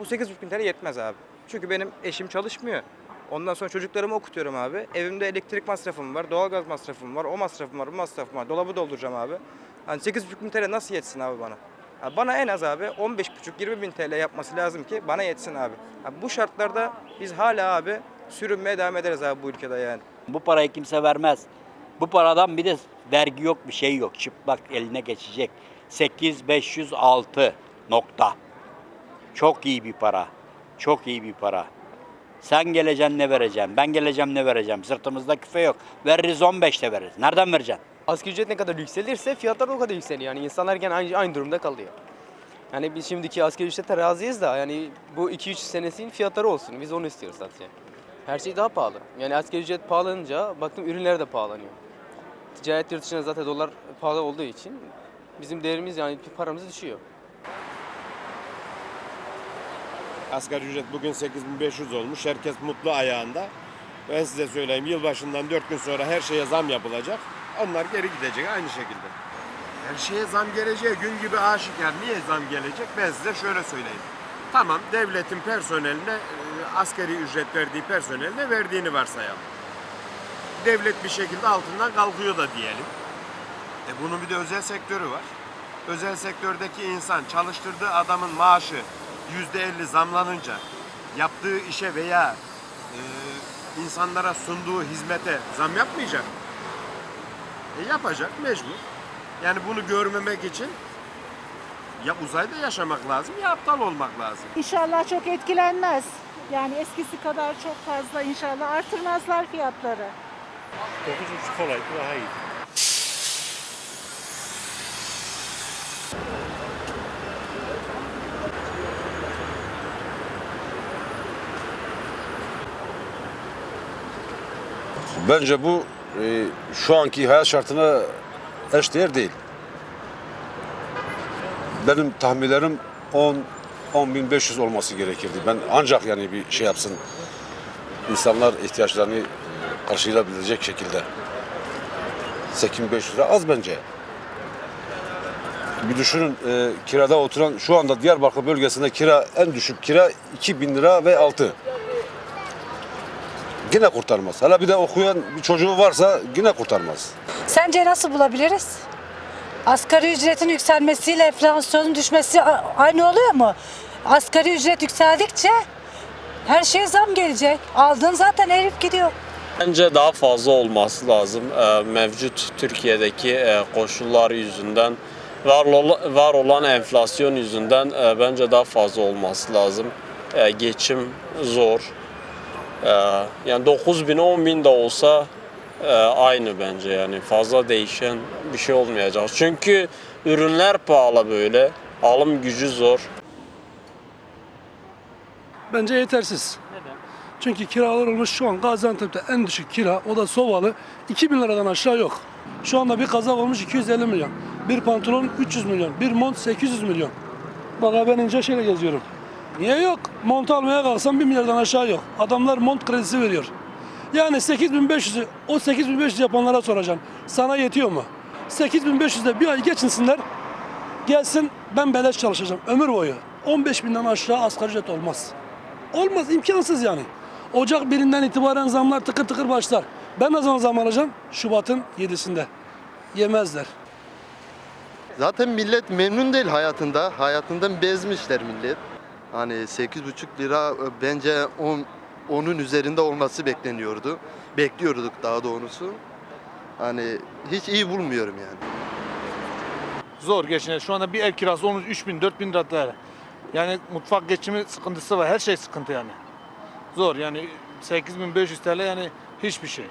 Bu 8,5 bin TL yetmez abi. Çünkü benim eşim çalışmıyor. Ondan sonra çocuklarımı okutuyorum abi. Evimde elektrik masrafım var, doğalgaz masrafım var, o masrafım var, bu masrafım var. Dolabı dolduracağım abi. Hani 8,5 bin TL nasıl yetsin abi bana? Ha, Bana en az abi 15,5-20 bin TL yapması lazım ki bana yetsin abi. Ha, Bu şartlarda biz hala abi sürünmeye devam ederiz abi bu ülkede yani. Bu parayı kimse vermez. Bu paradan bir de vergi yok bir şey yok. Çıplak eline geçecek. 8506 nokta. Çok iyi bir para. Çok iyi bir para. Sen geleceksin ne vereceksin? Ben geleceğim ne vereceğim? Sırtımızda küfe yok. Veririz 15'te veririz. Nereden vereceksin? Asgari ücret ne kadar yükselirse fiyatlar o kadar yükseliyor. Yani insanlar gene aynı, aynı durumda kalıyor. Yani biz şimdiki asgari ücrete razıyız da yani bu 2-3 senesinin fiyatları olsun. Biz onu istiyoruz sadece. Her şey daha pahalı. Yani asgari ücret pahalanınca baktım ürünler de pahalanıyor. Ticaret yurt dışına zaten dolar pahalı olduğu için bizim değerimiz yani paramız düşüyor. Asgari ücret bugün 8500 olmuş. Herkes mutlu ayağında. Ben size söyleyeyim yılbaşından 4 gün sonra her şeye zam yapılacak. Onlar geri gidecek aynı şekilde. Her şeye zam geleceği gün gibi aşikar. Niye zam gelecek? Ben size şöyle söyleyeyim. Tamam devletin personeline e, asgari ücret verdiği personeline verdiğini varsayalım. Devlet bir şekilde altından kalkıyor da diyelim. E bunun bir de özel sektörü var. Özel sektördeki insan çalıştırdığı adamın maaşı %50 zamlanınca yaptığı işe veya e, insanlara sunduğu hizmete zam yapmayacak. mı? E yapacak mecbur. Yani bunu görmemek için ya uzayda yaşamak lazım ya aptal olmak lazım. İnşallah çok etkilenmez. Yani eskisi kadar çok fazla inşallah artırmazlar fiyatları. 9,5 olaydı daha iyi. Bence bu e, şu anki hayat şartına eşdeğer değil. Benim tahminlerim 10 10.500 olması gerekirdi. Ben ancak yani bir şey yapsın. insanlar ihtiyaçlarını karşılayabilecek şekilde. 8500 lira az bence. Bir düşünün e, kirada oturan şu anda Diyarbakır bölgesinde kira en düşük kira 2000 lira ve altı. Yine kurtarmaz. Hala bir de okuyan bir çocuğu varsa yine kurtarmaz. Sence nasıl bulabiliriz? Asgari ücretin yükselmesiyle enflasyonun düşmesi aynı oluyor mu? Asgari ücret yükseldikçe her şeye zam gelecek. Aldığın zaten erip gidiyor. Bence daha fazla olması lazım. Ee, Mevcut Türkiye'deki e, koşullar yüzünden, var olan, var olan enflasyon yüzünden e, bence daha fazla olması lazım. E, Geçim zor. E, Yani 9 bin 10 bin de olsa e, aynı bence yani fazla değişen bir şey olmayacak. Çünkü ürünler pahalı böyle, alım gücü zor. Bence yetersiz. Neden? Çünkü kiralar olmuş şu an Gaziantep'te en düşük kira o da Sovalı 2000 liradan aşağı yok. Şu anda bir kazak olmuş 250 milyon. Bir pantolon 300 milyon. Bir mont 800 milyon. Bak ben ince şeyle geziyorum. Niye yok? Mont almaya kalksam 1 milyardan aşağı yok. Adamlar mont kredisi veriyor. Yani 8500'ü o 8500 yapanlara soracağım. Sana yetiyor mu? 8500'de bir ay geçinsinler. Gelsin ben beleş çalışacağım ömür boyu. 15 binden aşağı asgari ücret olmaz. Olmaz imkansız yani. Ocak birinden itibaren zamlar tıkır tıkır başlar. Ben ne zaman zam alacağım? Şubat'ın 7'sinde. Yemezler. Zaten millet memnun değil hayatında. Hayatından bezmişler millet. Hani 8,5 lira e, bence 10 onun üzerinde olması bekleniyordu. Bekliyorduk daha doğrusu. Hani hiç iyi bulmuyorum yani. Zor geçiniyor. Şu anda bir ev kirası olmuş 3 bin 4 bin lira. Yani mutfak geçimi sıkıntısı var. Her şey sıkıntı yani. Zor yani 8500 TL yani hiçbir şey.